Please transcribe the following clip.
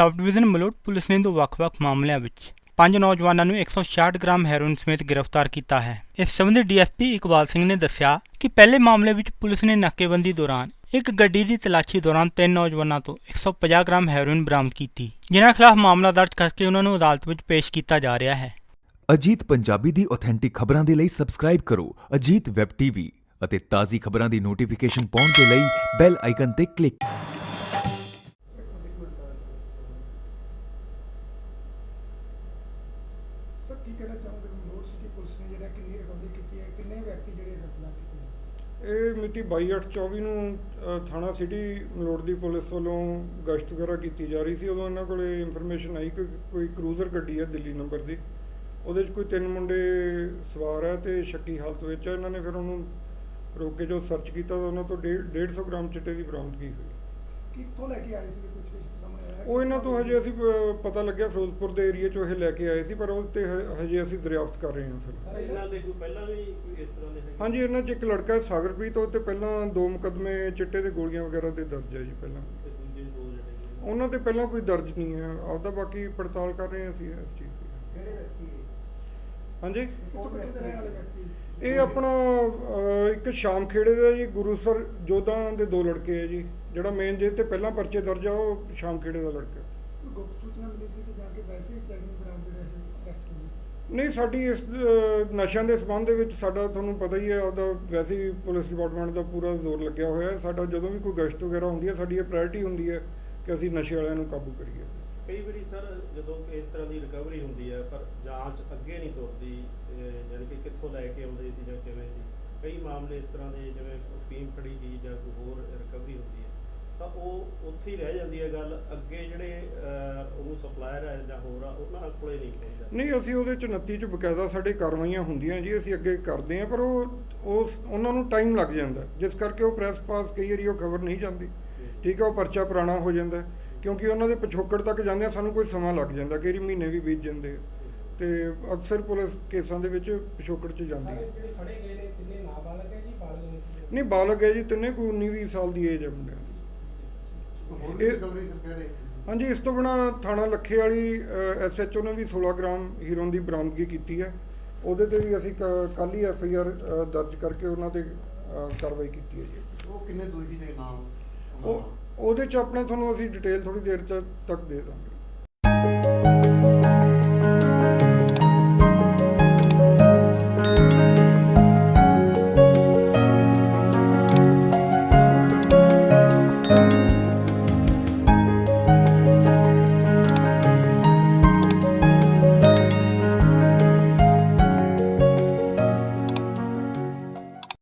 Sub division Malout police ਨੇ ਦੋ ਵੱਖ-ਵੱਖ ਮਾਮਲਿਆਂ ਵਿੱਚ ਪੰਜ ਨੌਜਵਾਨਾਂ ਨੂੰ 166 ਗ੍ਰਾਮ ਹੈਰੋਇਨ ਸਮੇਤ ਗ੍ਰਿਫਤਾਰ ਕੀਤਾ ਹੈ। ਇਸ ਸੰਬੰਧੀ ਡੀਐਸਪੀ ਇਕਬਾਲ ਸਿੰਘ ਨੇ ਦੱਸਿਆ ਕਿ ਪਹਿਲੇ ਮਾਮਲੇ ਵਿੱਚ ਪੁਲਿਸ ਨੇ ਨਾਕੇਬੰਦੀ ਦੌਰਾਨ ਇੱਕ ਗੱਡੀ ਦੀ ਤਲਾਸ਼ੀ ਦੌਰਾਨ ਤਿੰਨ ਨੌਜਵਾਨਾਂ ਤੋਂ 150 ਗ੍ਰਾਮ ਹੈਰੋਇਨ ਬਰਾਮਦ ਕੀਤੀ, ਜਿਨ੍ਹਾਂ ਖਿਲਾਫ ਮਾਮਲਾ ਦਰਜ ਕਰਕੇ ਉਹਨਾਂ ਨੂੰ ਅਦਾਲਤ ਵਿੱਚ ਪੇਸ਼ ਕੀਤਾ ਜਾ ਰਿਹਾ ਹੈ। ਅਜੀਤ ਪੰਜਾਬੀ ਦੀ ਆਥੈਂਟਿਕ ਖਬਰਾਂ ਦੇ ਲਈ ਸਬਸਕ੍ਰਾਈਬ ਕਰੋ ਅਜੀਤ ਵੈਬ ਟੀਵੀ ਅਤੇ ਤਾਜ਼ੀ ਖਬਰਾਂ ਦੀ ਨੋਟੀਫਿਕੇਸ਼ਨ ਪਾਉਣ ਦੇ ਲਈ ਬੈਲ ਆਈਕਨ ਤੇ ਕਲਿੱਕ ਸਰ ਕੀ ਕਹਿਣਾ ਚਾਹੋਗੇ? ਮਲੋਟ ਸਿਟੀ ਪੁਲਿਸ ਨੇ ਜਿਹੜਾ ਕਿੰਨੀ ਰਿਕਵਰੀ ਕੀਤੀ ਹੈ ਕਿੰਨੇ ਵਿਅਕਤੀ ਜਿਹੜੇ ਗ੍ਰਿਫਤਾਰ ਕੀਤੇ ਨੇ? ਇਹ ਮਿਤੀ 22/8/24 ਨੂੰ ਅ, ਥਾਣਾ ਸਿਟੀ ਮਲੋਟ ਦੀ ਪੁਲਿਸ ਵੱਲੋਂ ਗਸ਼ਤ ਵਗੈਰਾ ਕੀਤੀ ਜਾ ਰਹੀ ਸੀ। ਉਦੋਂ ਇਹਨਾਂ ਕੋਲੇ ਇਨਫੋਰਮੇਸ਼ਨ ਆਈ ਕਿ ਕੋਈ ਕਰੂਜ਼ਰ ਗੱਡੀ ਹੈ ਦਿੱਲੀ ਨੰਬਰ ਦੀ। ਉਹਦੇ 'ਚ ਕੋਈ ਤਿੰਨ ਮੁੰਡੇ ਸਵਾਰ ਹੈ ਤੇ ਸ਼ੱਕੀ ਹਾਲਤ ਵਿੱਚ ਹੈ। ਇਹਨਾਂ ਨੇ ਫਿਰ ਉਹਨੂੰ ਰੋਕ ਕੇ ਜੋ ਸਰਚ ਕੀਤਾ ਤਾਂ ਉਹਨਾਂ ਤੋਂ 150 ਗ੍ਰਾਮ ਚਿੱਟੇ ਦੀ ਬਰਾਮਦਗੀ ਹੋਈ? ਕਿੱਥੋਂ ਲੈ ਕੇ ਆਏ ਸੀ ਕੁਝ ਵੀ ਸਾਹਮਣੇ ਆਇਆ ਉਹ ਇਹਨਾਂ ਤੋਂ ਹਜੇ ਅਸੀਂ ਪਤਾ ਲੱਗਿਆ ਫਿਰੋਜ਼ਪੁਰ ਦੇ ਏਰੀਆ 'ਚੋਂ ਇਹ ਲੈ ਕੇ ਆਏ ਸੀ ਪਰ ਉਹ ਤੇ ਹ- ਹਜੇ ਅਸੀਂ ਦਰਿਆਫਤ ਕਰ ਰਹੇ ਹਾਂ ਫਿਰ। ਇਹਨਾਂ ਦੇ ਕੋਈ ਪਹਿਲਾਂ ਵੀ ਕੋਈ ਇਸ ਤਰ੍ਹਾਂ ਦੇ ਹੈਗੇ? ਹਾਂਜੀ ਇਹਨਾਂ 'ਚ ਇੱਕ ਲੜਕਾ ਹੈ ਸਾਗਰਪ੍ਰੀਤ ਉਹ ਤੇ ਪਹਿਲਾਂ ਦੋ ਮੁਕੱਦਮੇ ਚਿੱਟੇ ਦੇ ਗੋਲੀਆਂ ਵਗੈਰਾ ਦੇ ਦਰਜ ਹੈ ਜੀ ਪਹਿਲਾਂ। ਤੇ ਦੂਜੇ ਦੋ ਜਿਹੜੇ ਨੇ? ਉਹਨਾਂ ਤੇ ਪਹਿਲਾਂ ਕੋਈ ਦਰਜ ਨਹੀਂ ਹੈ। ਆਪਦਾ ਬਾਕੀ ਪੜਤਾਲ ਕਰ ਰਹੇ ਹਾਂ ਅਸੀਂ ਇਸ ਚੀਜ਼ ਦੀ। ਕਿਹੜੇ ਵਿਅਕਤੀ ਹਾਂਜੀ? ਕਿੱਥੋਂ ਕਿੱਥੋਂ ਦੇ ਰਹਿਣ ਵਾਲੇ ਵਿਅਕਤੀ? ਇਹ ਆਪਣਾ ਅਹ, ਇੱਕ ਸ਼ਾਮ ਖੇੜੇ ਦਾ ਜੀ ਗੁਰੂਸਰ ਜੋਧਾਂ ਦੇ ਦੋ ਲੜਕੇ ਹੈ ਜੀ। ਜਿਹੜਾ ਮੇਨ ਜੇ ਤੇ ਪਹਿਲਾਂ ਪਰਚੇ ਦਰਜ ਆ ਉਹ ਸ਼ਾਮ ਖੇੜੇ ਦਾ ਲੜਕਾ? ਕੋਈ ਗੁਪਤ ਸੂਚਨਾ ਮਿਲੀ ਸੀ ਕਿ ਜਾ ਕੇ ਵੈਸੇ ਹੀ ਚੈਕਿੰਗ ਦੌਰਾਨ ਜਿਹੜੇ ਅਰੈਸਟ ਹੋਏ ਨਹੀਂ ਸਾਡੀ ਇਸ ਨਸ਼ਿਆਂ ਦੇ ਸਬੰਧ ਦੇ ਵਿੱਚ ਸਾਡਾ ਤੁਹਾਨੂੰ ਪਤਾ ਹੀ ਹੈ ਉਹਦਾ ਵੈਸੇ ਹੀ ਪੁਲਿਸ ਡਿਪਾਰਟਮੈਂਟ ਦਾ ਪੂਰਾ ਜ਼ੋਰ ਲੱਗਿਆ ਹੋਇਆ ਹੈ। ਸਾਡਾ ਜਦੋਂ ਵੀ ਕੋਈ ਗਸ਼ਤ ਵਗੈਰਾ ਹੁੰਦੀ ਹੈ ਸਾਡੀ ਇਹ ਪ੍ਰਾਇੋਰਟੀ ਹੁੰਦੀ ਹੈ ਕਿ ਅਸੀਂ ਨਸ਼ੇ ਵਾਲਿਆਂ ਨੂੰ ਕਾਬੂ ਕਰੀਏ। ਕਈ ਵਾਰੀ ਸਰ ਜਦੋਂ ਇਸ ਤਰ੍ਹਾਂ ਦੀ ਰਿਕਵਰੀ ਹੁੰਦੀ ਹੈ ਪਰ ਜਾਂਚ ਅੱਗੇ ਨਹੀਂ ਤੁਰਦੀ ਯਾਨੀ ਕਿ ਕਿੱਥੋਂ ਲੈ ਕੇ ਆਉਂਦੇ ਸੀ ਜਾਂ ਕਿਵੇਂ ਸੀ? ਕਈ ਮਾਮਲੇ ਇਸ ਤਰ੍ਹਾਂ ਦੇ ਜਿਵੇਂ ਫੀਮ ਫੜੀ ਗਈ ਜਾਂ ਕੋਈ ਹੋਰ ਰਿਕਵਰੀ ਹੁੰਦੀ ਹੈ। ਤਾਂ ਉਹ ਉੱਥੇ ਹੀ ਰਹਿ ਜਾਂਦੀ ਹੈ ਗੱਲ। ਅੱਗੇ ਜਿਹੜੇ ਉਹਨੂੰ ਸਪਲਾਇਰ ਹੈ ਜਾਂ ਹੋਰ ਆ ਉਹਨਾਂ ਕੋਲੇ ਨਹੀਂ ਪਹੁੰਚਦਾ ਨਹੀਂ ਅਸੀਂ ਉਹਦੇ ਚ 29 ਚ ਬਕਾਇਦਾ ਸਾਡੇ ਕਾਰਵਾਈਆਂ ਹੁੰਦੀਆਂ ਜੀ ਅਸੀਂ ਅੱਗੇ ਕਰਦੇ ਹਾਂ ਪਰ ਉਹ ਉਸ ਉਹਨਾਂ ਨੂੰ ਟਾਈਮ ਲੱਗ ਜਾਂਦਾ। ਜਿਸ ਕਰਕੇ ਉਹ ਪ੍ਰੈਸ ਪਾਸ ਕਈ ਵਾਰੀ ਉਹ ਖਬਰ ਨਹੀਂ ਜਾਂਦੀ। ਠੀਕ ਹੈ ਉਹ ਪਰਚਾ ਪੁਰਾਣਾ ਹੋ ਜਾਂਦਾ ਕਿਉਂਕਿ ਉਹਨਾਂ ਦੇ ਪਿਛੋਕੜ ਤੱਕ ਜਾਂਦੇ ਸਾਨੂੰ ਕੋਈ ਸਮਾਂ ਲੱਗ ਜਾਂਦਾ ਕਈ ਮਹੀਨੇ ਵੀ ਬੀਤ ਜਾਂਦੇ ਆ। ਤੇ ਅਕਸਰ ਪੁਲਿਸ ਕੇਸਾਂ ਦੇ ਵਿੱਚ ਪਿਛੋਕੜ ਚ ਜਾਂਦੀ ਹੈ। ਜਿਹੜੇ ਫੜੇ ਗਏ ਨੇ ਕਿੰਨੇ ਨਾਬਾਲਗ ਹੈ ਜੀ ਬਾਲਗ ਨਹੀਂ ਬਾਲਗ ਹੈ ਜੀ ਤਿੰਨੇ ਕੋਈ 19 20 ਸਾਲ ਦੀ ਏਜ ਹੈ ਮੁੰਡਿਆਂ ਦੀ ਹੋਰ ਇਹ- ਰਿਕਵਰੀ ਸਰ ਕਹਿ ਰਹੇ ਹਾਂਜੀ ਇਸ ਤੋਂ ਬਿਨਾ ਥਾਣਾ ਲੱਖੇ ਵਾਲੀ ਐਸਐਚਓ ਨੇ ਵੀ 16 ਗ੍ਰਾਮ ਹੀਰੋਇਨ ਦੀ ਬਰਾਮਦਗੀ ਕੀਤੀ ਹੈ। ਉਹਦੇ ਤੇ ਵੀ ਅਸੀਂ ਕੱਲ ਹੀ ਐਫ ਆਈ ਆਰ ਦਰਜ ਕਰਕੇ ਉਹਨਾਂ ਤੇ ਕਾਰਵਾਈ ਕੀਤੀ ਹੈ ਜੀ। ਉਹ ਕਿੰਨੇ ਦੋਸ਼ੀ ਦੇ ਨਾਮ ਉਹ ਉਹਦੇ ਚ ਆਪਣਾ ਤੁਹਾਨੂੰ ਅਸੀਂ ਡਿਟੇਲ ਥੋੜੀ ਦੇਰ ਤੱਕ ਦੇ ਦਾਂਗੇ।